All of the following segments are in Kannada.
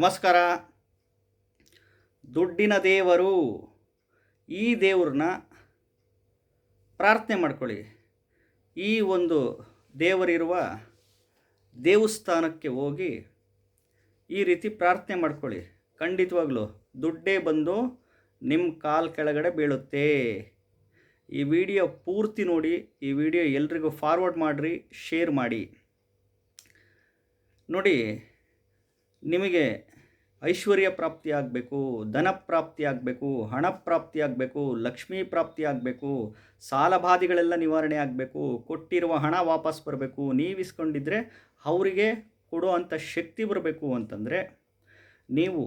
ನಮಸ್ಕಾರ. ದುಡ್ಡಿನ ದೇವರು ಈ ದೇವ್ರನ್ನ ಪ್ರಾರ್ಥನೆ ಮಾಡ್ಕೊಳ್ಳಿ. ಈ ಒಂದು ದೇವರಿರುವ ದೇವಸ್ಥಾನಕ್ಕೆ ಹೋಗಿ ಈ ರೀತಿ ಪ್ರಾರ್ಥನೆ ಮಾಡ್ಕೊಳ್ಳಿ. ಖಂಡಿತವಾಗ್ಲೂ ದುಡ್ಡೇ ಬಂದು ನಿಮ್ಮ ಕಾಲ್ ಕೆಳಗಡೆ ಬೀಳುತ್ತೆ. ಈ ವಿಡಿಯೋ ಪೂರ್ತಿ ನೋಡಿ, ಈ ವಿಡಿಯೋ ಎಲ್ರಿಗೂ ಫಾರ್ವರ್ಡ್ ಮಾಡಿರಿ ಶೇರ್ ಮಾಡಿ. ನೋಡಿ ನಿಮಗೆ ಐಶ್ವರ್ಯ ಪ್ರಾಪ್ತಿ ಆಗಬೇಕು, ಧನ ಪ್ರಾಪ್ತಿ ಆಗಬೇಕು, ಹಣ ಪ್ರಾಪ್ತಿ ಆಗಬೇಕು, ಲಕ್ಷ್ಮೀ ಪ್ರಾಪ್ತಿ ಆಗಬೇಕು, ಸಾಲಬಾಧೆಗಳೆಲ್ಲ ನಿವಾರಣೆ ಆಗಬೇಕು, ಕೊಟ್ಟಿರುವ ಹಣ ವಾಪಸ್ ಬರಬೇಕು ನೀವು ಇಸ್ಕೊಂಡಿದ್ರೆ ಅವರಿಗೆ ಕೊಡೋ ಅಂಥ ಶಕ್ತಿ ಬರಬೇಕು ಅಂತಂದರೆ ನೀವು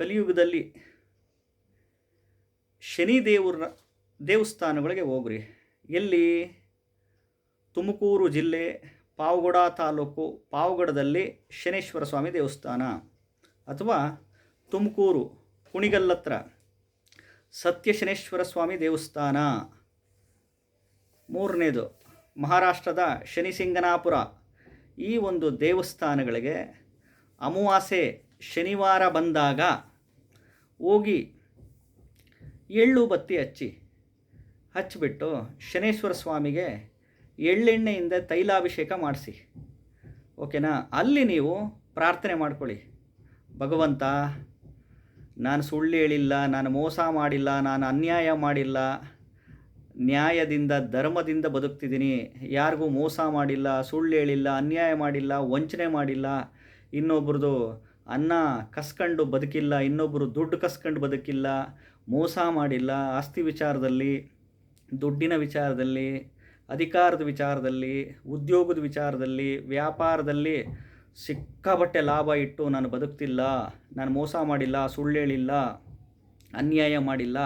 ಕಲಿಯುಗದಲ್ಲಿ ಶನಿ ದೇವರ ದೇವಸ್ಥಾನಗಳಿಗೆ ಹೋಗ್ರಿ. ಎಲ್ಲಿ? ತುಮಕೂರು ಜಿಲ್ಲೆ ಪಾವಗಡ ತಾಲೂಕು ಪಾವಗಡದಲ್ಲಿ ಶನೇಶ್ವರ ಸ್ವಾಮಿ ದೇವಸ್ಥಾನ ಅಥವಾ ತುಮಕೂರು ಕುಣಿಗಲ್ಲತ್ರ ಸತ್ಯ ಶನೇಶ್ವರ ಸ್ವಾಮಿ ದೇವಸ್ಥಾನ. ಮೂರನೇದು, ಮಹಾರಾಷ್ಟ್ರದ ಶನಿಸಿಂಗನಾಪುರ. ಈ ಒಂದು ದೇವಸ್ಥಾನಗಳಿಗೆ ಅಮಾವಾಸ್ಯೆ ಶನಿವಾರ ಬಂದಾಗ ಹೋಗಿ ಎಳ್ಳು ಬತ್ತಿ ಹಚ್ಚಿ, ಹಚ್ಚಿಬಿಟ್ಟು ಶನೇಶ್ವರ ಸ್ವಾಮಿಗೆ ಎಳ್ಳೆಣ್ಣೆಯಿಂದ ತೈಲಾಭಿಷೇಕ ಮಾಡಿಸಿ. ಓಕೆನಾ? ಅಲ್ಲಿ ನೀವು ಪ್ರಾರ್ಥನೆ ಮಾಡ್ಕೊಳ್ಳಿ. ಭಗವಂತ, ನಾನು ಸುಳ್ಳು ಹೇಳಿಲ್ಲ, ನಾನು ಮೋಸ ಮಾಡಿಲ್ಲ, ನಾನು ಅನ್ಯಾಯ ಮಾಡಿಲ್ಲ, ನ್ಯಾಯದಿಂದ, ಧರ್ಮದಿಂದ ಬದುಕ್ತಿದ್ದೀನಿ, ಯಾರಿಗೂ ಮೋಸ ಮಾಡಿಲ್ಲ, ಸುಳ್ಳು ಹೇಳಿಲ್ಲ, ಅನ್ಯಾಯ ಮಾಡಿಲ್ಲ, ವಂಚನೆ ಮಾಡಿಲ್ಲ ಇನ್ನೊಬ್ರದ್ದು ಅನ್ನ ಕಸ್ಕೊಂಡು ಬದುಕಿಲ್ಲ ಇನ್ನೊಬ್ಬರು ದುಡ್ಡು ಕಸ್ಕೊಂಡು ಬದುಕಿಲ್ಲ, ಮೋಸ ಮಾಡಿಲ್ಲ, ಆಸ್ತಿ ವಿಚಾರದಲ್ಲಿ, ದುಡ್ಡಿನ ವಿಚಾರದಲ್ಲಿ ಅಧಿಕಾರದ ವಿಚಾರದಲ್ಲಿ, ಉದ್ಯೋಗದ ವಿಚಾರದಲ್ಲಿ, ವ್ಯಾಪಾರದಲ್ಲಿ ಸಿಕ್ಕಾಬಟ್ಟೆ ಲಾಭ ಇಟ್ಟು ನಾನು ಬದುಕ್ತಿಲ್ಲ, ನಾನು ಮೋಸ ಮಾಡಿಲ್ಲ, ಸುಳ್ಳೇಳಿಲ್ಲ, ಅನ್ಯಾಯ ಮಾಡಿಲ್ಲ,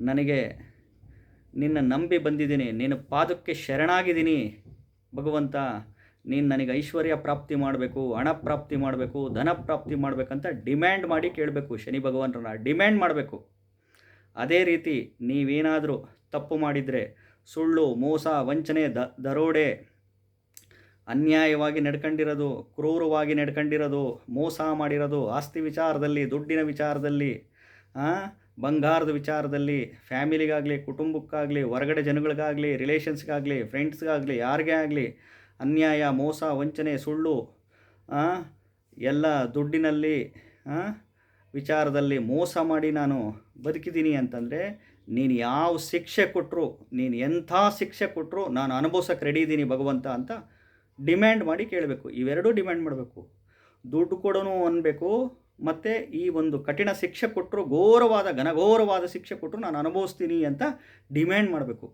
ನನಗೆ ನಿನ್ನ ನಂಬಿ ಬಂದಿದ್ದೀನಿ, ನಿನ್ನ ಪಾದಕ್ಕೆ ಶರಣಾಗಿದ್ದೀನಿ. ಭಗವಂತ, ನೀನು ನನಗೆ ಐಶ್ವರ್ಯ ಪ್ರಾಪ್ತಿ ಮಾಡಬೇಕು, ಹಣ ಪ್ರಾಪ್ತಿ ಮಾಡಬೇಕು, ಧನ ಪ್ರಾಪ್ತಿ ಮಾಡಬೇಕಂತ ಡಿಮ್ಯಾಂಡ್ ಮಾಡಿ ಕೇಳಬೇಕು, ಶನಿ ಭಗವಂತರನ್ನ ಡಿಮ್ಯಾಂಡ್ ಮಾಡಬೇಕು. ಅದೇ ರೀತಿ ನೀವೇನಾದರೂ ತಪ್ಪು ಮಾಡಿದರೆ ಸುಳ್ಳು, ಮೋಸ, ವಂಚನೆ, ದ, ದರೋಡೆ, ಅನ್ಯಾಯವಾಗಿ ನಡ್ಕೊಂಡಿರೋದು, ಕ್ರೂರವಾಗಿ ನಡ್ಕೊಂಡಿರೋದು, ಮೋಸ ಮಾಡಿರೋದು, ಆಸ್ತಿ ವಿಚಾರದಲ್ಲಿ, ದುಡ್ಡಿನ ವಿಚಾರದಲ್ಲಿ ಬಂಗಾರದ ವಿಚಾರದಲ್ಲಿ, ಫ್ಯಾಮಿಲಿಗಾಗಲಿ, ಕುಟುಂಬಕ್ಕಾಗಲಿ, ಹೊರಗಡೆ ಜನಗಳಿಗಾಗಲಿ, ರಿಲೇಷನ್ಸ್ಗಾಗಲಿ, ಫ್ರೆಂಡ್ಸ್ಗಾಗಲಿ, ಯಾರಿಗೇ ಆಗಲಿ, ಅನ್ಯಾಯ, ಮೋಸ, ವಂಚನೆ, ಸುಳ್ಳು ಎಲ್ಲ ದುಡ್ಡಿನಲ್ಲಿ ವಿಚಾರದಲ್ಲಿ ಮೋಸ ಮಾಡಿ ನಾನು ಬದುಕಿದ್ದೀನಿ ಅಂತಂದರೆ ನೀನು ಯಾವ ಶಿಕ್ಷೆ ಕೊಟ್ಟರು ನೀನು ಎಂಥ ಶಿಕ್ಷೆ ಕೊಟ್ಟರು ನಾನು ಅನುಭವಿಸೋಕೆ ರೆಡಿ ಇದ್ದೀನಿ ಭಗವಂತ ಅಂತ ಡಿಮ್ಯಾಂಡ್ ಮಾಡಿ ಕೇಳಬೇಕು. ಇವೆರಡೂ ಡಿಮ್ಯಾಂಡ್ ಮಾಡಬೇಕು. ದುಡ್ಡು ಕೊಡೋನು ಅನ್ಬೇಕು, ಮತ್ತು ಈ ಒಂದು ಕಠಿಣ ಶಿಕ್ಷೆ ಕೊಟ್ಟರು ಘೋರವಾದ ಘನಘೋರವಾದ ಶಿಕ್ಷೆ ಕೊಟ್ಟರು ನಾನು ಅನುಭವಿಸ್ತೀನಿ ಅಂತ ಡಿಮ್ಯಾಂಡ್ ಮಾಡಬೇಕು.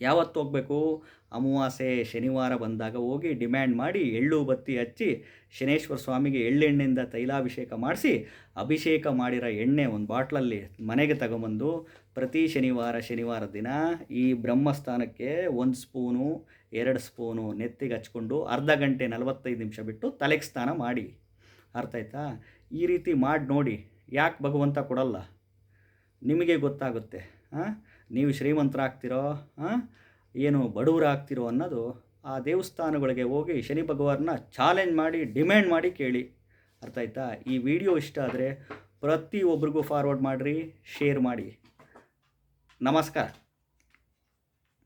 ಯಾವತ್ತು ಹೋಗಬೇಕು? ಅಮಾವಾಸ್ಯೆ, ಶನಿವಾರ ಬಂದಾಗ ಹೋಗಿ ಡಿಮ್ಯಾಂಡ್ ಮಾಡಿ ಎಳ್ಳು ಬತ್ತಿ ಹಚ್ಚಿ ಶನೇಶ್ವರ ಸ್ವಾಮಿಗೆ ಎಳ್ಳೆಣ್ಣೆಯಿಂದ ತೈಲಾಭಿಷೇಕ ಮಾಡಿಸಿ ಅಭಿಷೇಕ ಮಾಡಿರೋ ಎಣ್ಣೆ ಒಂದು ಬಾಟ್ಲಲ್ಲಿ ಮನೆಗೆ ತಗೊಂಬಂದು ಪ್ರತಿ ಶನಿವಾರ ಶನಿವಾರ ದಿನ ಈ ಬ್ರಹ್ಮಸ್ಥಾನಕ್ಕೆ ಒಂದು ಸ್ಪೂನು, ಎರಡು ಸ್ಪೂನು ನೆತ್ತಿಗೆ ಹಚ್ಕೊಂಡು ಅರ್ಧ ಗಂಟೆ ನಲವತ್ತೈದು ನಿಮಿಷ ಬಿಟ್ಟು ತಲೆಗೆ ಸ್ನಾನ ಮಾಡಿ. ಅರ್ಥ ಆಯ್ತಾ? ಈ ರೀತಿ ಮಾಡಿ ನೋಡಿ. ಯಾಕೆ ಭಗವಂತ ಕೊಡಲ್ಲ? ನಿಮಗೆ ಗೊತ್ತಾಗುತ್ತೆ ಹಾಂ ನೀವು ಶ್ರೀಮಂತರಾಗ್ತಿರೋ ಏನು ಬಡವರಾಗ್ತಿರೋ ಅನ್ನೋದು ಆ ದೇವಸ್ಥಾನಗಳಿಗೆ ಹೋಗಿ ಶನಿ ಭಗವಾನ್ನ ಚಾಲೆಂಜ್ ಮಾಡಿ ಡಿಮ್ಯಾಂಡ್ ಮಾಡಿ ಕೇಳಿ. ಅರ್ಥ ಆಯ್ತಾ? ಈ ವಿಡಿಯೋ ಇಷ್ಟ ಆದರೆ ಪ್ರತಿಯೊಬ್ಬರಿಗೂ ಫಾರ್ವರ್ಡ್ ಮಾಡಿರಿ ಶೇರ್ ಮಾಡಿ. ನಮಸ್ಕಾರ.